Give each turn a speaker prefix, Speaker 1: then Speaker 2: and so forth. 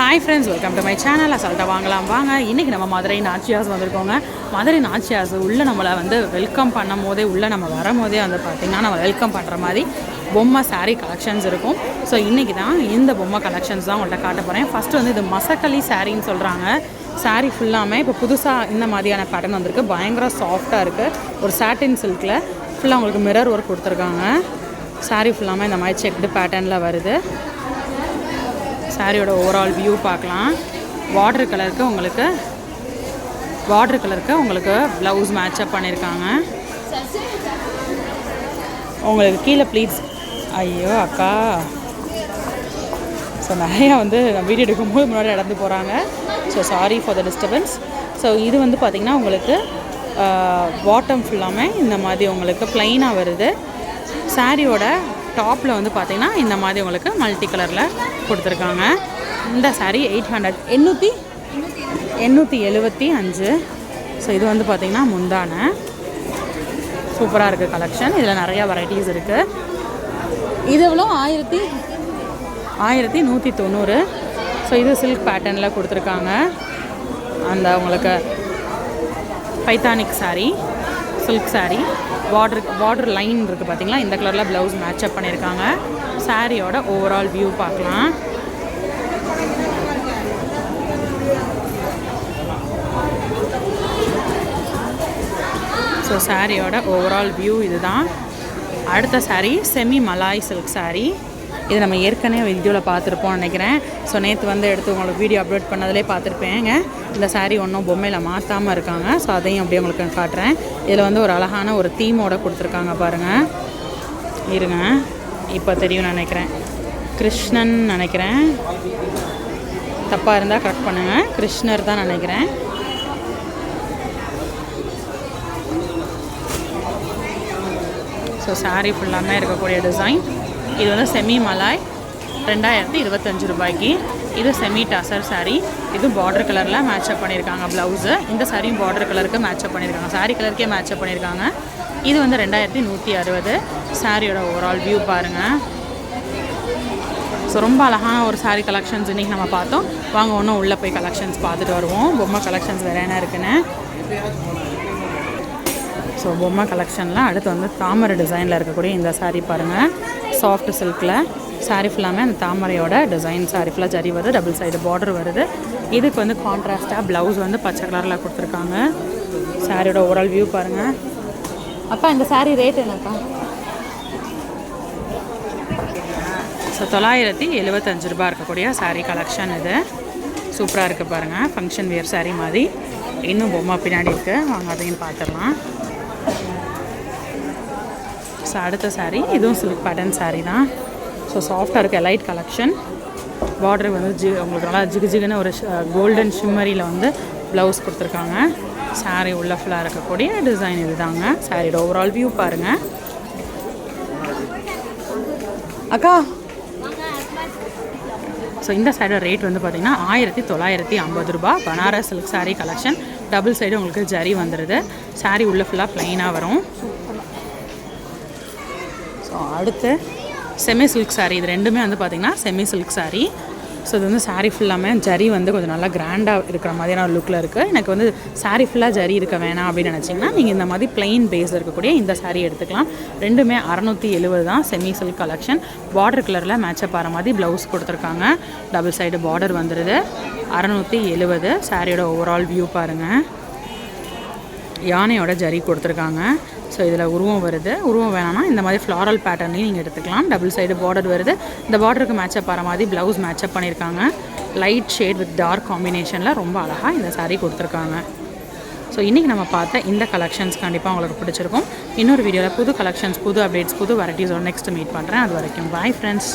Speaker 1: Hi friends welcome to my channel அசால்ட்டாக வாங்கலாம். வாங்க இன்றைக்கி நம்ம மதுரை நாச்சியாஸ் வந்திருக்கோங்க. மதுரை நாச்சியாஸ் உள்ளே நம்மளை வந்து வெல்கம் பண்ணும் போதே உள்ளே நம்ம வரும்போதே வந்து பார்த்திங்கன்னா நம்ம வெல்கம் பண்ணுற மாதிரி பொம்மை சாரீ கலெக்ஷன்ஸ் இருக்கும். ஸோ இன்றைக்கி தான் இந்த பொம்மை கலெக்ஷன்ஸ் தான் உங்கள்கிட்ட காட்ட போகிறேன் ஃபஸ்ட்டு வந்து இது மசக்களி சாரின்னு சொல்கிறாங்க சாரீ ஃபுல்லாமே இப்போ புதுசாக இந்த மாதிரியான பேட்டர்ன் வந்திருக்கு. பயங்கர சாஃப்டாக இருக்குது ஒரு சாட்டின் சில்கில் ஃபுல்லாக உங்களுக்கு மிரர் ஒர்க் கொடுத்துருக்காங்க. சாரீ ஃபுல்லாமே இந்த மாதிரி செக்டு பேட்டர்னில் வருது. சாரியோட ஓவரால் வியூ பார்க்கலாம். வாட்டர் கலருக்கு உங்களுக்கு வாட்டர் கலருக்கு உங்களுக்கு ப்ளவுஸ் மேட்சப் பண்ணியிருக்காங்க உங்களுக்கு கீழே ப்ளீஸ் ஐயோ அக்கா. ஸோ நிறையா வந்து வீடியோ எடுக்கும்போது முன்னாடி நடந்து போகிறாங்க so sorry for the disturbance so இது வந்து பார்த்திங்கன்னா உங்களுக்கு பாட்டம் ஃபுல்லாமே இந்த மாதிரி உங்களுக்கு ப்ளைனாக வருது. சாரியோட டாப்பில் வந்து பார்த்திங்கன்னா இந்த மாதிரி உங்களுக்கு மல்டி கலரில் கொடுத்துருக்காங்க. இந்த சாரீ எயிட் ஹண்ட்ரட் எண்ணூற்றி எண்ணூற்றி எழுபத்தி அஞ்சு. ஸோ இது வந்து பார்த்திங்கன்னா முந்தான. சூப்பராக இருக்குது கலெக்ஷன் இதில் நிறையா வெரைட்டிஸ் இருக்குது இது எவ்வளோ? ஆயிரத்தி ஆயிரத்தி நூற்றி தொண்ணூறு. ஸோ இது சில்க் பேட்டர்னில் கொடுத்துருக்காங்க. அந்த உங்களுக்கு பைத்தானிக் sari silk sari border border line இருக்குது பார்த்தீங்களா இந்த கலரில் ப்ளவுஸ் மேட்சப் பண்ணியிருக்காங்க சாரியோட ஓவரால் வியூ பார்க்கலாம். ஸோ சாரியோட ஓவரால் வியூ இதுதான். அடுத்த saree செமி மலாய் சில்க் சாரீ இது நம்ம ஏற்கனவே வீடியோவில் பார்த்துருப்போம்னு நினைக்கிறேன். ஸோ நேற்று வந்து எடுத்து உங்களுக்கு வீடியோ அப்லோட் பண்ணதிலே பார்த்துருப்பேங்க இந்த சாரீ ஒன்றும் பொம்மையில் மாற்றாமல் இருக்காங்க. ஸோ அதையும் அப்படியே உங்களுக்கு காட்டுறேன். இதில் வந்து ஒரு அழகான ஒரு தீமோட கொடுத்துருக்காங்க பாருங்கள் இருங்க இப்போ தெரியும் நினைக்கிறேன். கிருஷ்ணன் நினைக்கிறேன். தப்பாக இருந்தால் கரெக்ட் பண்ணுங்கள் கிருஷ்ணர் தான் நினைக்கிறேன். ஸோ சாரீ ஃபுல்லாமே இருக்கக்கூடிய டிசைன் இது வந்து செமி மலாய் ரெண்டாயிரத்தி இருபத்தஞ்சு ரூபாய்க்கு. இது செமி டசர் சாரீ இது பார்டர் கலரில் மேட்சப் பண்ணியிருக்காங்க ப்ளவுஸு இந்த சாரியும் பார்டர் கலருக்கு மேட்சப் பண்ணியிருக்காங்க சாரீ கலருக்கே மேட்சப் பண்ணியிருக்காங்க இது வந்து ரெண்டாயிரத்தி நூற்றி அறுபது. சாரியோட ஓவரால் வியூ பாருங்கள் ஸோ ரொம்ப அழகான ஒரு சாரீ கலெக்ஷன்ஸ் இன்றைக்கி நம்ம பார்த்தோம். வாங்க ஒன்றும் உள்ளே போய் கலெக்ஷன்ஸ் பார்த்துட்டு வருவோம். பொம்மை கலெக்ஷன்ஸ் வேறு என்ன இருக்குன்னு? ஸோ பொம்மை கலெக்ஷனில் அடுத்து வந்து தாமரை டிசைனில் இருக்கக்கூடிய இந்த சாரீ பாருங்கள் சாஃப்ட் சில்கில் saree ஃபுல்லாமே அந்த தாமரையோட டிசைன் saree ஃபுல்லாக ஜரி வருது டபுள் சைடு பார்டர் வருது. இதுக்கு வந்து கான்ட்ராஸ்ட்டாக ப்ளவுஸ் வந்து பச்சை கலரில் கொடுத்துருக்காங்க. சாரியோட ஓவரால் வியூ பாருங்கள் அப்பா இந்த saree ரேட் என்னப்பா? ஸோ தொள்ளாயிரத்தி எழுபத்தஞ்சு ரூபா இருக்கக்கூடிய saree கலெக்ஷன் இது. சூப்பராக இருக்குது பாருங்கள் ஃபங்க்ஷன் வியர் saree மாதிரி. இன்னும் பொம்மை பின்னாடி இருக்குது வாங்க அதையும் பார்த்துடலாம். ஸோ அடுத்த சாரீ இதுவும் சில்க் பேட்டர்ன் சாரீ தான். ஸோ சாஃப்டாக இருக்க லைட் கலெக்ஷன் பார்டர் வந்து ஜி உங்களுக்கு நல்லா ஜிகு ஜிகுன்னு ஒரு கோல்டன் ஷிம்மரியில் வந்து ப்ளவுஸ் கொடுத்துருக்காங்க. சாரீ உள்ள ஃபுல்லாக இருக்கக்கூடிய டிசைன் இதுதாங்க. சாரியோட ஓவரால் வியூ பாருங்கள் அக்கா! ஸோ இந்த சைடோட ரேட் வந்து பார்த்திங்கன்னா ஆயிரத்தி தொள்ளாயிரத்தி ஐம்பது ரூபா. Banaras silk sari collection double side உங்களுக்கு ஜரி வந்துடுது சாரீ உள்ளே ஃபுல்லாக ப்ளைனாக வரும். ஸோ அடுத்து செமி சில்க் சாரீ இது ரெண்டுமே வந்து பார்த்திங்கன்னா செமி சில்க் சாரீ ஸோ இது வந்து சாரீ ஃபுல்லாமே ஜரி வந்து கொஞ்சம் நல்லா கிராண்டாக இருக்கிற மாதிரியான ஒரு லுக்கில் இருக்குது எனக்கு வந்து சாரீ ஃபுல்லாக ஜரி இருக்க வேணாம் அப்படின்னு நினச்சிங்கன்னா நீங்கள் இந்த மாதிரி பிளெயின் பேஸ் இருக்கக்கூடிய இந்த சாரீ எடுத்துக்கலாம். ரெண்டுமே அறநூற்றி எழுபது தான் செமி சில்க் கலெக்ஷன் பார்டர் கலரில் மேட்சப் ஆகிற மாதிரி ப்ளவுஸ் கொடுத்துருக்காங்க. டபுள் சைடு பார்டர் வந்துடுது அறநூற்றி எழுபது சாரியோட ஓவரால் வியூ பாருங்கள் யானையோட ஜரி கொடுத்துருக்காங்க. ஸோ இதில் உருவம் வருது. உருவம் வேணாம்னா இந்த மாதிரி ஃப்ளாரல் பேட்டர்னையும் நீங்கள் எடுத்துக்கலாம். டபுள் சைடு பார்டர் வருது. இந்த பார்டருக்கு மேட்சப் ஆகிற மாதிரி ப்ளவுஸ் மேட்சப் பண்ணியிருக்காங்க. லைட் ஷேட் வித் டார்க் காம்பினேஷனில் ரொம்ப அழகாக இந்த சாரீ கொடுத்துருக்காங்க. ஸோ இன்றைக்கி நம்ம பார்த்த இந்த கலெக்ஷன்ஸ் கண்டிப்பாக உங்களுக்கு பிடிச்சிருக்கும். இன்னொரு வீடியோவில் புது கலெக்ஷன்ஸ் புது அப்டேட்ஸ் புது வெரைட்டிஸோட நெக்ஸ்ட் மீட் பண்ணுறேன் அது வரைக்கும் பாய் ஃப்ரெண்ட்ஸ்